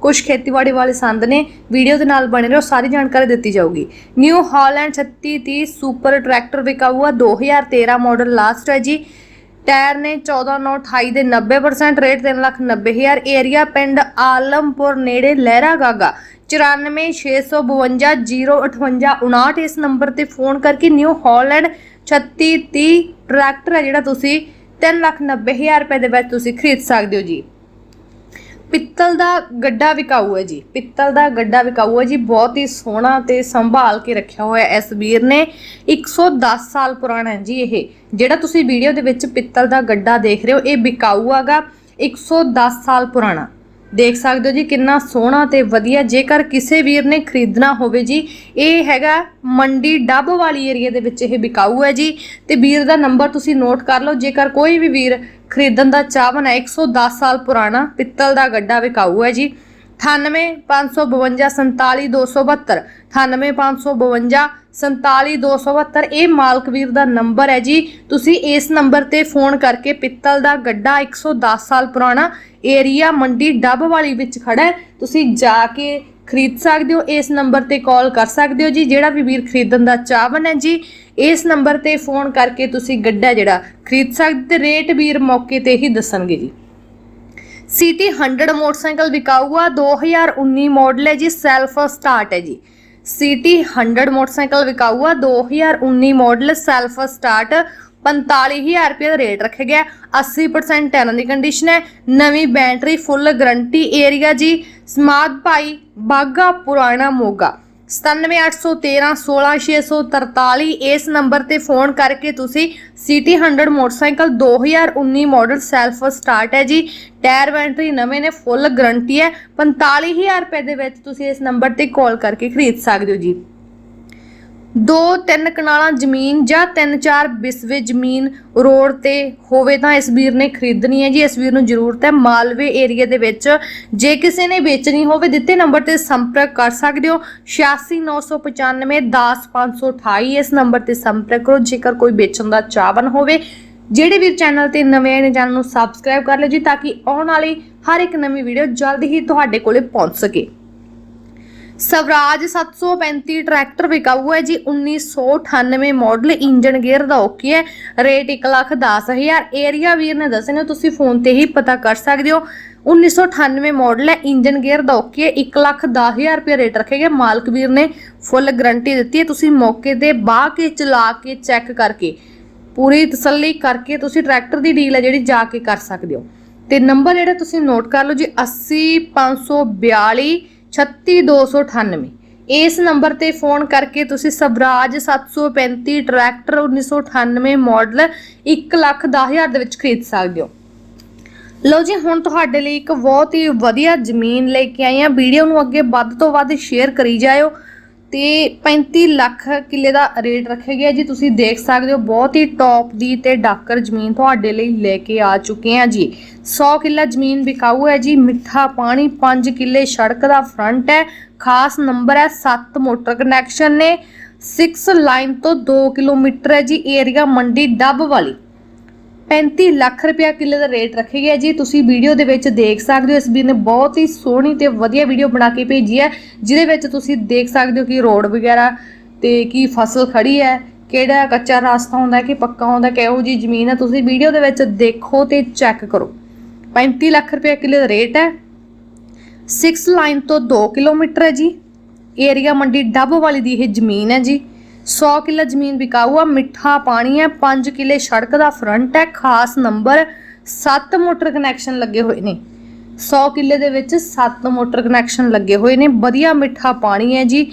ਕੁਝ ਖੇਤੀਬਾੜੀ ਵਾਲੇ ਸੰਦ ਨੇ, ਵੀਡੀਓ ਦੇ ਨਾਲ ਬਣੇ ਰਹੋ, ਸਾਰੀ ਜਾਣਕਾਰੀ ਦਿੱਤੀ ਜਾਊਗੀ। ਨਿਊ ਹਾਲੈਂਡ 3630 ਸੁਪਰ ਟਰੈਕਟਰ ਵਿਕਾਊ ਆ 2013 ਮਾਡਲ ਲਾਸਟ ਹੈ ਜੀ। ਟਾਇਰ ਨੇ 14928 ਦੇ 90% ਰੇਟ 390000 ਏਰੀਆ ਪਿੰਡ ਆਲਮਪੁਰ ਨੇੜੇ ਲਹਿਰਾ ਗਾਗਾ। 9465205859 ਇਸ ਨੰਬਰ ਤੇ ਫੋਨ ਕਰਕੇ ਨਿਊ ਹਾਲੈਂਡ 3630 ਟਰੈਕਟਰ ਹੈ ਜਿਹੜਾ ਤੁਸੀਂ 390000 ਰੁਪਏ ਦੇ ਵਿੱਚ ਤੁਸੀਂ ਖਰੀਦ ਸਕਦੇ ਹੋ ਜੀ। ਪਿੱਤਲ ਦਾ ਗੱਡਾ ਵਿਕਾਊ ਹੈ ਜੀ। ਪਿੱਤਲ ਦਾ ਗੱਡਾ ਵਿਕਾਊ ਹੈ ਜੀ। ਬਹੁਤ ਹੀ ਸੋਹਣਾ ਤੇ ਸੰਭਾਲ ਕੇ ਰੱਖਿਆ ਹੋਇਆ ਇਸ ਵੀਰ ਨੇ। 110 ਸਾਲ ਪੁਰਾਣਾ ਹੈ ਜੀ ਇਹ। ਜਿਹੜਾ ਤੁਸੀਂ ਵੀਡੀਓ ਦੇ ਵਿੱਚ ਪਿੱਤਲ ਦਾ ਗੱਡਾ ਦੇਖ ਰਹੇ ਹੋ, ਇਹ ਵਿਕਾਊ ਹੈਗਾ। 110 ਸਾਲ ਪੁਰਾਣਾ। ਦੇਖ ਸਕਦੇ ਹੋ ਜੀ ਕਿੰਨਾ ਸੋਹਣਾ ਤੇ ਵਧੀਆ। ਜੇਕਰ ਕਿਸੇ ਵੀਰ ਨੇ ਖਰੀਦਣਾ ਹੋਵੇ ਜੀ, ਇਹ ਹੈਗਾ ਮੰਡੀ ਡੱਬ ਵਾਲੀ ਏਰੀਆ ਦੇ ਵਿੱਚ ਇਹ ਵਿਕਾਊ ਹੈ ਜੀ। ਤੇ ਵੀਰ ਦਾ ਨੰਬਰ ਤੁਸੀਂ ਨੋਟ ਕਰ ਲਓ। ਜੇਕਰ ਕੋਈ ਵੀ ਵੀਰ ਖਰੀਦਣ ਦਾ ਚਾਹਵਨ ਹੈ। 110 ਸਾਲ ਪੁਰਾਣਾ ਪਿੱਤਲ ਦਾ ਗੱਡਾ ਵਿਕਾਊ ਹੈ ਜੀ। 9855247272 9855247272 ਇਹ ਮਾਲਕ ਵੀਰ ਦਾ ਨੰਬਰ ਹੈ ਜੀ। ਤੁਸੀਂ ਇਸ ਨੰਬਰ ਤੇ ਫੋਨ ਕਰਕੇ ਪਿੱਤਲ ਦਾ ਗੱਡਾ 110 ਸਾਲ ਪੁਰਾਣਾ ਏਰੀਆ ਮੰਡੀ ਡੱਬ ਵਾਲੀ ਵਿੱਚ ਖੜਾ ਹੈ। ਤੁਸੀਂ ਜਾ ਕੇ ਖਰੀਦ ਸਕਦੇ ਹੋ, ਇਸ ਨੰਬਰ ਤੇ ਕਾਲ ਕਰ ਸਕਦੇ ਹੋ ਜੀ। ਜਿਹੜਾ ਵੀ ਵੀਰ ਖਰੀਦਣ ਦਾ ਚਾਹਵਨ ਹੈ ਜੀ, ਇਸ ਨੰਬਰ ਤੇ ਫੋਨ ਕਰਕੇ ਤੁਸੀਂ ਗੱਡਾ ਜਿਹੜਾ ਖਰੀਦ ਸਕਦੇ ਤੇ ਰੇਟ ਵੀਰ ਮੌਕੇ ਤੇ ਹੀ ਦੱਸਣਗੇ ਜੀ। ਸਿਟੀ 100 ਮੋਟਰਸਾਈਕਲ ਵਿਕਾਊ ਆ 2019 ਮਾਡਲ ਹੈ ਜੀ ਸੈਲਫ ਸਟਾਰਟ ਹੈ ਜੀ। ਸਿਟੀ 100 ਮੋਟਰਸਾਈਕਲ ਵਿਕਾਊ ਆ 2019 ਮਾਡਲ ਸੈਲਫ ਸਟਾਰਟ 45000 ਰੁਪਏ ਦਾ ਰੇਟ ਰੱਖਿਆ ਗਿਆ। 80% ਟਾਇਰਾਂ ਦੀ ਕੰਡੀਸ਼ਨ ਹੈ। ਨਵੀਂ ਬੈਟਰੀ ਫੁੱਲ ਗਰੰਟੀ ਏਰੀਆ ਜੀ। ਸਮਾਦ ਭਾਈ ਬਾਗਾ ਪੁਰਾਣਾ ਮੋਗਾ। 9781316643 ਇਸ ਨੰਬਰ ਤੇ ਫੋਨ ਕਰਕੇ ਤੁਸੀਂ city 100 motorcycle 2019 model self start ਹੈ ਜੀ। ਟਾਇਰ ਬੈਟਰੀ ਨਵੇਂ ਨੇ ਫੁੱਲ ਗਰੰਟੀ ਹੈ। 45000 ਰੁਪਏ ਦੇ ਵਿੱਚ ਤੁਸੀਂ ਇਸ ਨੰਬਰ ਤੇ ਕਾਲ ਕਰਕੇ ਖਰੀਦ ਸਕਦੇ ਹੋ ਜੀ। ਦੋ ਤਿੰਨ ਕਨਾਲਾਂ ਜ਼ਮੀਨ ਜਾਂ ਤਿੰਨ ਚਾਰ ਬਿਸਵੇ ਜ਼ਮੀਨ ਰੋਡ ਤੇ ਹੋਵੇ ਤਾਂ ਇਸ ਵੀਰ ਨੇ ਖਰੀਦਣੀ ਹੈ ਜੀ। ਇਸ ਵੀਰ ਨੂੰ ਜ਼ਰੂਰਤ ਹੈ ਮਾਲਵੇ ਏਰੀਆ ਦੇ ਵਿੱਚ। ਜੇ ਕਿਸੇ ਨੇ ਵੇਚਣੀ ਹੋਵੇ ਦਿੱਤੇ ਨੰਬਰ ਤੇ ਸੰਪਰਕ ਕਰ ਸਕਦੇ ਹੋ। 8695 10528 ਇਸ ਨੰਬਰ ਤੇ ਸੰਪਰਕ ਕਰੋ। ਜੇਕਰ ਕੋਈ ਵੇਚਣ ਦਾ ਚਾਹਵਨ ਹੋਵੇ, ਜਿਹੜੇ ਵੀ ਚੈਨਲ ਤੇ ਨਵੇਂ ਆਏ ਨੇ, ਚੈਨਲ ਨੂੰ ਸਬਸਕ੍ਰਾਈਬ ਕਰ ਲਿਓ ਜੀ, ਤਾਂ ਕਿ ਆਉਣ ਵਾਲੀ ਹਰ ਇੱਕ ਨਵੀਂ ਵੀਡੀਓ ਜਲਦ ਹੀ ਤੁਹਾਡੇ ਕੋਲੇ ਪਹੁੰਚ ਸਕੇ। ਸਵਰਾਜ 735 ਟਰੈਕਟਰ ਵਿਕਾਊ ਹੈ ਜੀ 1998 ਮਾਡਲ ਇੰਜਨ ਗੇਅਰ ਦਾ ਓਕੇ ਹੈ, ਰੇਟ 110000 ਏਰੀਆ ਵੀਰ ਨੇ ਦੱਸਣੇ ਤੁਸੀਂ ਫੋਨ ਤੇ ਹੀ ਪਤਾ ਕਰ ਸਕਦੇ ਹੋ। 1998 ਮਾਡਲ ਹੈ ਇੰਜਨ ਗੇਅਰ ਦਾ ਓਕੇ ਹੈ 110000 ਰੁਪਏ ਰੇਟ ਰੱਖੇਗਾ ਮਾਲਕ ਵੀਰ ਨੇ ਫੁੱਲ ਗਾਰੰਟੀ ਦਿੱਤੀ ਹੈ, ਤੁਸੀਂ ਮੌਕੇ ਤੇ ਬਾਹ ਕੇ ਚਲਾ ਕੇ ਚੈੱਕ ਕਰਕੇ, ਪੂਰੀ ਤਸੱਲੀ ਕਰਕੇ ਤੁਸੀਂ ਟਰੈਕਟਰ ਦੀ ਡੀਲ ਹੈ ਜਿਹੜੀ ਜਾ ਕੇ ਕਰ ਸਕਦੇ ਹੋ। ਤੇ ਨੰਬਰ ਜਿਹੜਾ ਤੁਸੀਂ ਨੋਟ ਕਰ ਲਓ ਜੀ 80542 36298 ਇਸ ਨੰਬਰ ਤੇ ਫੋਨ ਕਰਕੇ ਤੁਸੀਂ ਸਵਰਾਜ 735 ਟਰੈਕਟਰ 1998 ਮਾਡਲ 110000 ਦੇ ਵਿੱਚ ਖਰੀਦ ਸਕਦੇ ਹੋ। ਲਓ ਜੀ, ਹੁਣ ਤੁਹਾਡੇ ਲਈ ਇੱਕ ਬਹੁਤ ਹੀ ਵਧੀਆ ਜ਼ਮੀਨ ਲੈ ਕੇ ਆਏ ਆ ਵੀਡੀਓ ਨੂੰ ਅੱਗੇ ਵੱਧ ਤੋਂ ਵੱਧ ਸ਼ੇਅਰ ਕਰੀ ਜਾਇਓ। ਤੇ 35 ਲੱਖ ਕਿੱਲੇ ਦਾ ਰੇਟ ਰੱਖਿਆ ਗਿਆ। ਜੀ, ਤੁਸੀਂ ਦੇਖ ਸਕਦੇ ਹੋ, ਬਹੁਤ ਹੀ ਟੌਪ ਦੀ ਤੇ ਡਾਕਰ ਜ਼ਮੀਨ ਤੁਹਾਡੇ ਲਈ ਲੈ ਕੇ ਆ ਚੁੱਕੇ ਆ ਜੀ। 100 ਕਿੱਲਾ ਜ਼ਮੀਨ ਵਿਕਾਊ ਹੈ ਜੀ, ਮਿੱਠਾ ਪਾਣੀ 5 ਕਿੱਲੇ ਸੜਕ ਦਾ ਫਰੰਟ ਹੈ। ਖਾਸ ਨੰਬਰ ਹੈ 7 ਮੋਟਰ ਕਨੈਕਸ਼ਨ ਨੇ। 6 ਲਾਈਨ ਤੋਂ 2 ਕਿਲੋਮੀਟਰ ਹੈ ਜੀ ਏਰੀਆ ਮੰਡੀ ਡੱਬ ਵਾਲੀ। 35 ਲੱਖ ਰੁਪਇਆ ਕਿੱਲੇ ਦਾ ਰੇਟ ਰੱਖਿਆ ਗਿਆ ਜੀ। ਤੁਸੀਂ ਵੀਡੀਓ ਦੇ ਵਿੱਚ ਦੇਖ ਸਕਦੇ ਹੋ। ਇਸ ਵੀਰ ਨੇ ਬਹੁਤ ਹੀ ਸੋਹਣੀ ਤੇ ਵਧੀਆ ਵੀਡੀਓ ਬਣਾ ਕੇ ਭੇਜੀ ਹੈ, ਜਿਹਦੇ ਵਿੱਚ ਤੁਸੀਂ ਦੇਖ ਸਕਦੇ ਹੋ ਕਿ ਰੋਡ ਵਗੈਰਾ ਤੇ ਕੀ ਫਸਲ ਖੜੀ ਹੈ, ਕਿਹੜਾ ਕੱਚਾ ਰਸਤਾ ਹੁੰਦਾ ਕਿ ਪੱਕਾ ਹੁੰਦਾ ਕਿਹੋ ਜੀ ਜ਼ਮੀਨ ਹੈ। ਤੁਸੀਂ ਵੀਡੀਓ ਦੇ ਵਿੱਚ ਦੇਖੋ ਤੇ ਚੈੱਕ ਕਰੋ। 35 ਲੱਖ ਰੁਪਇਆ ਕਿੱਲੇ ਦਾ ਰੇਟ ਹੈ। 6 ਲਾਈਨ ਤੋਂ 2 ਕਿਲੋਮੀਟਰ ਹੈ ਜੀ। ਏਰੀਆ ਮੰਡੀ ਡੱਬ ਵਾਲੀ ਦੀ ਇਹ ਜ਼ਮੀਨ ਹੈ ਜੀ। 100 ਕਿੱਲਾ ਜ਼ਮੀਨ ਵਿਕਾਊ ਆ, ਮਿੱਠਾ ਪਾਣੀ ਹੈ 5 ਕਿੱਲੇ ਸੜਕ ਦਾ ਫਰੰਟ ਹੈ ਖਾਸ ਨੰਬਰ 7 ਮੋਟਰ ਕਨੈਕਸ਼ਨ ਲੱਗੇ ਹੋਏ ਨੇ। 100 ਕਿੱਲੇ ਦੇ ਵਿੱਚ 7 ਮੋਟਰ ਕਨੈਕਸ਼ਨ ਲੱਗੇ ਹੋਏ ਨੇ। ਵਧੀਆ ਮਿੱਠਾ ਪਾਣੀ ਹੈ ਜੀ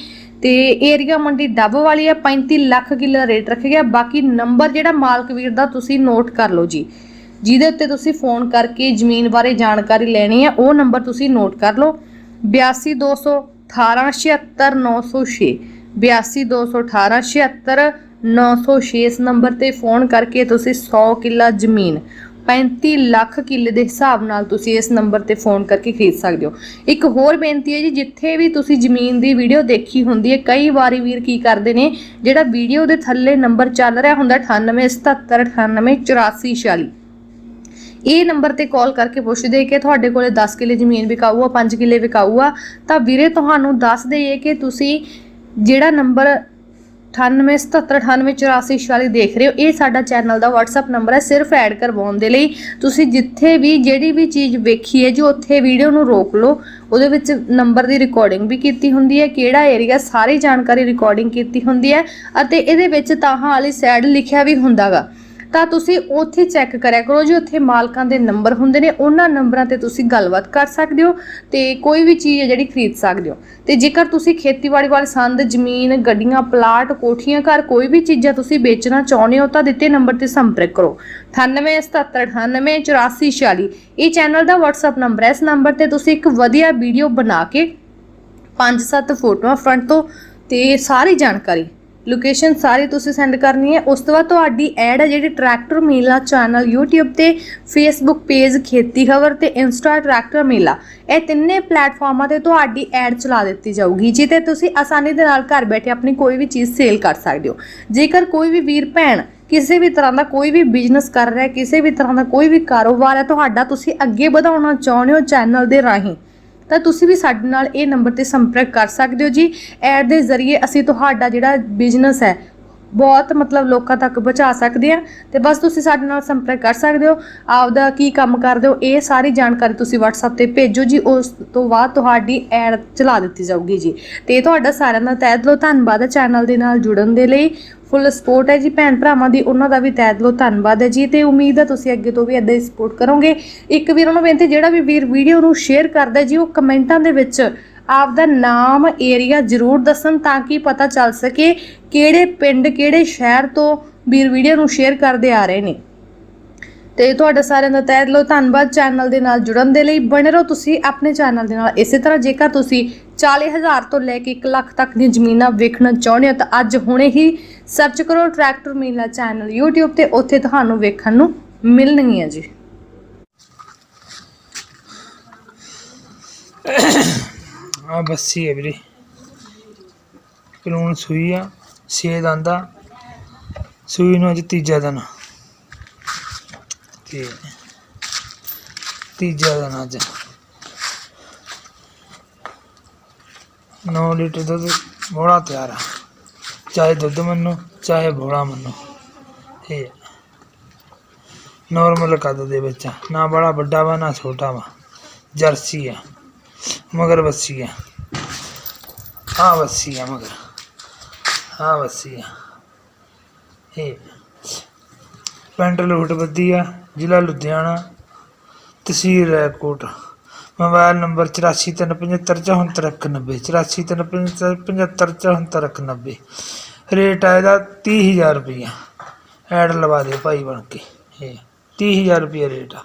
ਤੇ ਏਰੀਆ ਮੰਡੀ ਡੱਬ ਵਾਲੀ ਹੈ 35 ਲੱਖ ਕਿੱਲੇ ਦਾ ਰੇਟ ਰੱਖਿਆ। ਗਿਆ ਬਾਕੀ ਨੰਬਰ ਜਿਹੜਾ ਮਾਲਕ ਵੀਰ ਦਾ ਤੁਸੀਂ ਨੋਟ ਕਰ ਲਓ ਜੀ। ਜਿਹਦੇ ਉੱਤੇ ਤੁਸੀਂ ਫੋਨ ਕਰਕੇ ਜ਼ਮੀਨ ਬਾਰੇ ਜਾਣਕਾਰੀ ਲੈਣੀ ਹੈ ਉਹ ਨੰਬਰ ਤੁਸੀਂ ਨੋਟ ਕਰ ਲਓ। 82200 1876906 82218 76906 ਇਸ ਨੰਬਰ ਤੇ ਫੋਨ ਕਰਕੇ ਤੁਸੀਂ 100 ਕਿੱਲਾ ਜ਼ਮੀਨ 35 ਲੱਖ ਕਿੱਲੇ ਦੇ ਹਿਸਾਬ ਨਾਲ ਤੁਸੀਂ ਇਸ ਨੰਬਰ ਤੇ ਫੋਨ ਕਰਕੇ ਖਰੀਦ ਸਕਦੇ ਹੋ। ਇੱਕ ਹੋਰ ਬੇਨਤੀ ਹੈ ਜੀ, ਜਿੱਥੇ ਵੀ ਤੁਸੀਂ ਜ਼ਮੀਨ ਦੀ ਵੀਡੀਓ ਦੇਖੀ ਹੁੰਦੀ ਹੈ, ਕਈ ਵਾਰੀ ਵੀਰ ਕੀ ਕਰਦੇ ਨੇ, ਜਿਹੜਾ ਵੀਡੀਓ ਦੇ ਥੱਲੇ ਨੰਬਰ ਚੱਲ ਰਿਹਾ ਹੁੰਦਾ 9877988446 ਇਹ ਨੰਬਰ ਤੇ ਕਾਲ ਕਰਕੇ ਪੁੱਛਦੇ ਕਿ ਤੁਹਾਡੇ ਕੋਲੇ 10 ਕਿੱਲੇ ਜ਼ਮੀਨ ਵਿਕਾਊ ਆ 5 ਕਿੱਲੇ ਵਿਕਾਊ ਆ ਤਾਂ ਵੀਰੇ ਤੁਹਾਨੂੰ ਦੱਸ ਦਈਏ ਕਿ ਤੁਸੀਂ ਜਿਹੜਾ ਨੰਬਰ 9877988446 ਦੇਖ ਰਹੇ ਹੋ, ਇਹ ਸਾਡਾ ਚੈਨਲ ਦਾ WhatsApp ਨੰਬਰ ਹੈ, ਸਿਰਫ ਐਡ ਕਰਵਾਉਣ ਦੇ ਲਈ। ਤੁਸੀਂ ਜਿੱਥੇ ਵੀ, ਜਿਹੜੀ ਵੀ ਚੀਜ਼ ਵੇਖੀ ਹੈ ਜੋ ਉੱਥੇ ਵੀਡੀਓ ਨੂੰ ਰੋਕ ਲਓ, ਉਹਦੇ ਵਿੱਚ ਨੰਬਰ ਦੀ ਰਿਕਾਰਡਿੰਗ ਵੀ ਕੀਤੀ ਹੁੰਦੀ ਹੈ, ਕਿਹੜਾ ਏਰੀਆ ਸਾਰੀ ਜਾਣਕਾਰੀ ਰਿਕਾਰਡਿੰਗ ਕੀਤੀ ਹੁੰਦੀ ਹੈ, ਅਤੇ ਇਹਦੇ ਵਿੱਚ ਤਾਹਾਂ ਵਾਲੀ ਸਾਈਡ ਲਿਖਿਆ ਵੀ ਹੁੰਦਾਗਾ। ਤਾਂ ਤੁਸੀਂ ਉੱਥੇ ਚੈੱਕ ਕਰਿਆ ਕਰੋ, ਜੀ ਉੱਥੇ ਮਾਲਕਾਂ ਦੇ ਨੰਬਰ ਹੁੰਦੇ ਨੇ, ਉਹਨਾਂ ਨੰਬਰਾਂ ਤੇ ਤੁਸੀਂ ਗੱਲਬਾਤ ਕਰ ਸਕਦੇ ਹੋ ਤੇ ਕੋਈ ਵੀ ਚੀਜ਼ ਹੈ ਜਿਹੜੀ ਖਰੀਦ ਸਕਦੇ ਹੋ। ਤੇ ਜੇਕਰ ਤੁਸੀਂ ਖੇਤੀਬਾੜੀ ਵਾਲੇ ਸੰਦ, ਜ਼ਮੀਨ, ਗੱਡੀਆਂ, ਪਲਾਟ, ਕੋਠੀਆਂ, ਘਰ ਕੋਈ ਵੀ ਚੀਜ਼ਾਂ ਤੁਸੀਂ ਵੇਚਣਾ ਚਾਹੁੰਦੇ ਹੋ, ਤਾਂ ਦਿੱਤੇ ਨੰਬਰ ਤੇ ਸੰਪਰਕ ਕਰੋ। 9877988446 ਇਹ ਚੈਨਲ ਦਾ WhatsApp ਨੰਬਰ ਹੈ। ਇਸ ਨੰਬਰ ਤੇ ਤੁਸੀਂ ਇੱਕ ਵਧੀਆ ਵੀਡੀਓ ਬਣਾ ਕੇ ਪੰਜ ਸੱਤ ਫੋਟੋਆਂ ਫਰੰਟ ਤੋਂ ਤੇ ਸਾਰੀ ਜਾਣਕਾਰੀ ਲੋਕੇਸ਼ਨ ਸਾਰੀ ਤੁਸੀਂ ਸੈਂਡ ਕਰਨੀ ਹੈ। ਉਸ ਤੋਂ ਬਾਅਦ ਤੁਹਾਡੀ ਐਡ ਹੈ ਜਿਹੜੀ ਟਰੈਕਟਰ ਮੇਲਾ ਚੈਨਲ YouTube ਤੇ, Facebook ਪੇਜ ਖੇਤੀ ਖਬਰ ਤੇ ਇੰਸਟਾ ਟਰੈਕਟਰ ਮੇਲਾ। ਇਹ ਤਿੰਨੇ ਪਲੇਟਫਾਰਮਾਂ ਤੇ ਤੁਹਾਡੀ ਐਡ ਚਲਾ ਦਿੱਤੀ ਜਾਊਗੀ ਜਿੱਤੇ ਤੁਸੀਂ ਆਸਾਨੀ ਦੇ ਨਾਲ ਘਰ ਬੈਠੇ ਆਪਣੀ ਕੋਈ ਵੀ ਚੀਜ਼ ਸੇਲ ਕਰ ਸਕਦੇ ਹੋ। ਜੇਕਰ ਕੋਈ ਵੀ ਵੀਰ, ਭੈਣ ਕਿਸੇ ਵੀ ਤਰ੍ਹਾਂ ਦਾ ਕੋਈ ਵੀ ਬਿਜ਼ਨਸ ਕਰ ਰਿਹਾ ਕਿਸੇ ਵੀ ਤਰ੍ਹਾਂ ਦਾ ਕੋਈ ਵੀ ਕਾਰੋਬਾਰ ਹੈ, ਤੁਹਾਡਾ ਤੁਸੀਂ ਅੱਗੇ ਵਧਾਉਣਾ ਚਾਹੁੰਦੇ ਹੋ ਚੈਨਲ ਦੇ ਰਾਹੀਂ ਤਾਂ ਤੁਸੀਂ ਵੀ ਸਾਡੇ ਨਾਲ ਇਹ ਨੰਬਰ ਤੇ ਸੰਪਰਕ ਕਰ ਸਕਦੇ ਹੋ ਜੀ। ਐਡ ਦੇ ਜ਼ਰੀਏ ਅਸੀਂ ਤੁਹਾਡਾ ਜਿਹੜਾ ਬਿਜ਼ਨਸ ਹੈ ਬਹੁਤ ਮਤਲਬ ਲੋਕਾਂ ਤੱਕ ਪਹੁੰਚਾ ਸਕਦੇ ਆ ਤੇ ਬਸ ਤੁਸੀਂ ਸਾਡੇ ਨਾਲ ਸੰਪਰਕ ਕਰ ਸਕਦੇ ਹੋ। ਆਪਦਾ ਕੀ ਕੰਮ ਕਰਦੇ ਹੋ, ਇਹ ਸਾਰੀ ਜਾਣਕਾਰੀ ਤੁਸੀਂ WhatsApp ਤੇ ਭੇਜੋ ਜੀ। ਉਸ ਤੋਂ ਬਾਅਦ ਤੁਹਾਡੀ ਐਡ ਚਲਾ ਦਿੱਤੀ ਜਾਊਗੀ ਜੀ। ਤੇ ਤੁਹਾਡਾ ਸਾਰਿਆਂ ਦਾ ਤਹਿ ਦਿਲੋਂ ਧੰਨਵਾਦ ਹੈ ਚੈਨਲ ਦੇ ਨਾਲ ਜੁੜਨ ਦੇ ਲਈ। ਫੁੱਲ ਸਪੋਰਟ ਹੈ ਜੀ ਭੈਣ ਭਰਾਵਾਂ ਦੀ, ਉਹਨਾਂ ਦਾ ਵੀ ਤਹਿ ਦਿਲੋਂ ਧੰਨਵਾਦ ਹੈ ਜੀ। ਤੇ ਉਮੀਦ ਹੈ ਤੁਸੀਂ ਅੱਗੇ ਤੋਂ ਵੀ ਇਦਾਂ ਹੀ ਸਪੋਰਟ ਕਰੋਗੇ। ਇੱਕ ਵੀਰ ਨੂੰ ਬੇਨਤੀ, ਜਿਹੜਾ ਵੀ ਵੀਰ ਵੀਡੀਓ ਨੂੰ ਸ਼ੇਅਰ ਕਰਦਾ ਜੀ, ਉਹ ਕਮੈਂਟਾਂ ਦੇ ਵਿੱਚ ਆਪਦਾ ਨਾਮ ਏਰੀਆ ਜ਼ਰੂਰ ਦੱਸਣ ਤਾਂ ਕਿ ਪਤਾ ਚੱਲ ਸਕੇ ਕਿਹੜੇ ਪਿੰਡ, ਕਿਹੜੇ ਸ਼ਹਿਰ ਤੋਂ ਵੀਰ ਵੀਡੀਓ ਨੂੰ ਸ਼ੇਅਰ ਕਰਦੇ ਆ ਰਹੇ ਨੇ। ਤੇ ਤੁਹਾਡਾ ਸਾਰਿਆਂ ਦਾ ਤਹਿ ਦਿਲੋਂ ਧੰਨਵਾਦ ਚੈਨਲ ਦੇ ਨਾਲ ਜੁੜਨ ਦੇ ਲਈ। ਬਣੇ ਰਹੋ ਤੁਸੀਂ ਆਪਣੇ ਚੈਨਲ ਦੇ ਨਾਲ। ਇਸੇ ਤਰ੍ਹਾਂ ਜੇਕਰ ਤੁਸੀਂ 40000 ਤੋਂ ਲੈ ਕੇ 1 ਲੱਖ ਤੱਕ ਦੀਆਂ ਜ਼ਮੀਨਾਂ ਵੇਖਣਾ ਚਾਹੁੰਦੇ ਹੋ, ਤਾਂ ਅੱਜ ਹੁਣੇ ਹੀ ਸਰਚ ਕਰੋ ਟਰੈਕਟਰ ਮੀਲਾ ਚੈਨਲ YouTube ਤੇ। ਉੱਥੇ ਤੁਹਾਨੂੰ ਵੇਖਣ ਨੂੰ ਮਿਲਣਗੀਆਂ ਜੀ। ਆ ਬੱਸੀ ਹੈ ਵੀਰੇ। ਕਲੂਣ ਸੂਈ ਆ, ਛੇ ਦੰਦ ਸੂਈ ਨੂੰ ਅੱਜ ਤੀਜਾ ਦਿਨ। ਤੇ ਤੀਜਾ ਦਿਨ ਅੱਜ। 9 ਲੀਟਰ ਦੁੱਧ ਬੋੜਾ ਤਿਆਰ ਆ। ਚਾਹੇ ਦੁੱਧ ਮੰਨੋ, ਚਾਹੇ ਬੋੜਾ ਮੰਨੋ। ਇਹ ਨਾਰਮਲ ਕੱਦ ਦੇ ਵਿੱਚ ਨਾ ਬੜਾ ਵੱਡਾ ਵਾ, ਨਾ ਛੋਟਾ ਵਾ। ਜਰਸੀ ਆ। ਮਗਰ ਬੱਸੀ ਆ। ਹਾਂ ਬੱਸੀ ਆ ਮਗਰ। ਹਾਂ ਬੱਸੀ ਆ। ਇਹ ਪਿੰਡ ਲੋਟ ਬੱਦੀ ਜ਼ਿਲ੍ਹਾ ਲੁਧਿਆਣਾ, ਤਹਿਸੀਲ ਰੈਕੋਟ ਮੋਬਾਈਲ ਨੰਬਰ 8435744190 8435744190 ਰੇਟ ਆ ਇਹਦਾ 30000 ਰੁਪਈਆ। ਐਡ ਲਵਾ ਦੇ ਭਾਈ ਬਣ ਕੇ। ਇਹ 30000 ਰੁਪਈਆ ਰੇਟ ਆ।